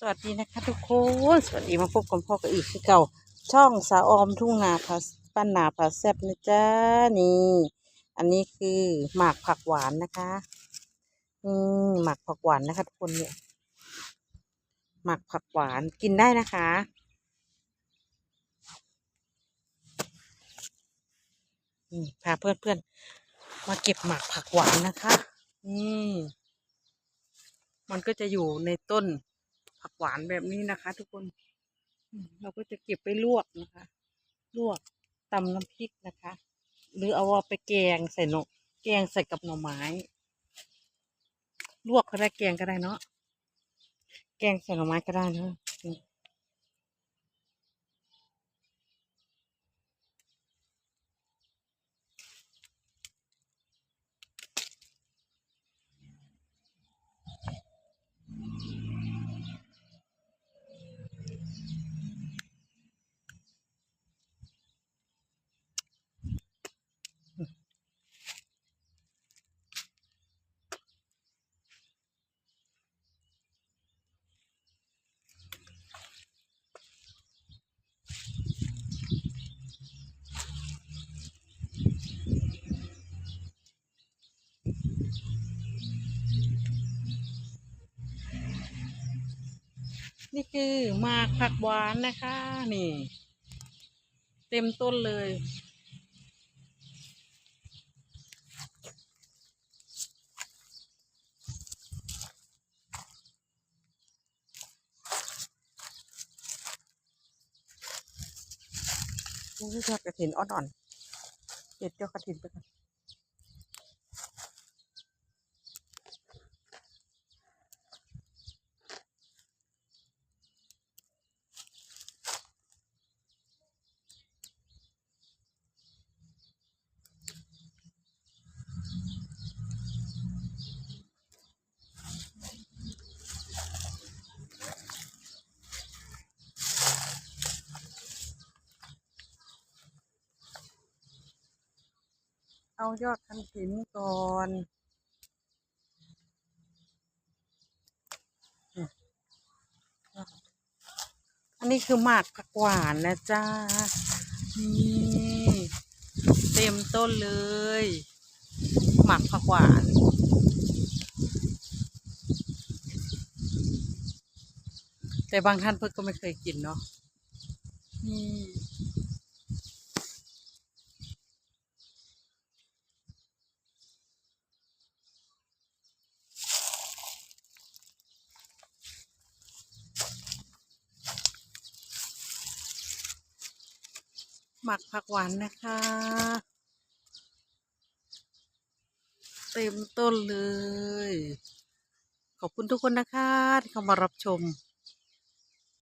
สวัสดีนะคะทุกคน สวัสดีมาพบกับพ่อกับอีกที่เก่า ช่องสาวออมทุ่งนาพาป้นนาพาแซบนะจ๊ะนี่ อันนี้คือหมากผักหวานนะคะอืมหมากผักหวานนะคะทุกคนเนี่ยหมากผักหวานกินได้นะคะอืมพาเพื่อนมาเก็บหมากผักหวานนะคะ นี่ มันก็จะอยู่ในต้น ผักหวานแบบนี้นะคะ ทุกคนเราก็จะเก็บไปลวกนะคะ ลวกตำน้ำพริกนะคะ หรือเอาไปแกงใส่หนกแกงใส่กับหน่อไม้ ลวกก็ได้แกงก็ได้เนาะแกงใส่หน่อไม้ก็ได้เนาะ นี่คือหมากผักหวานนะคะ นี่ เต็มต้นเลย นี่คือยกระถินอ่อนๆเด็ดยอดกระถินไปก่อน เอายอดกระถินก่อนอันนี้คือหมากผักหวานนะจ๊ะนี่เต็มต้นเลย หมากผักหวาน แต่บางท่านเพิ่งก็ไม่เคยกินเนาะนี่ หมักผักหวานนะคะ เต็มต้นเลย ขอบคุณทุกคนนะคะ ที่เข้ามารับชม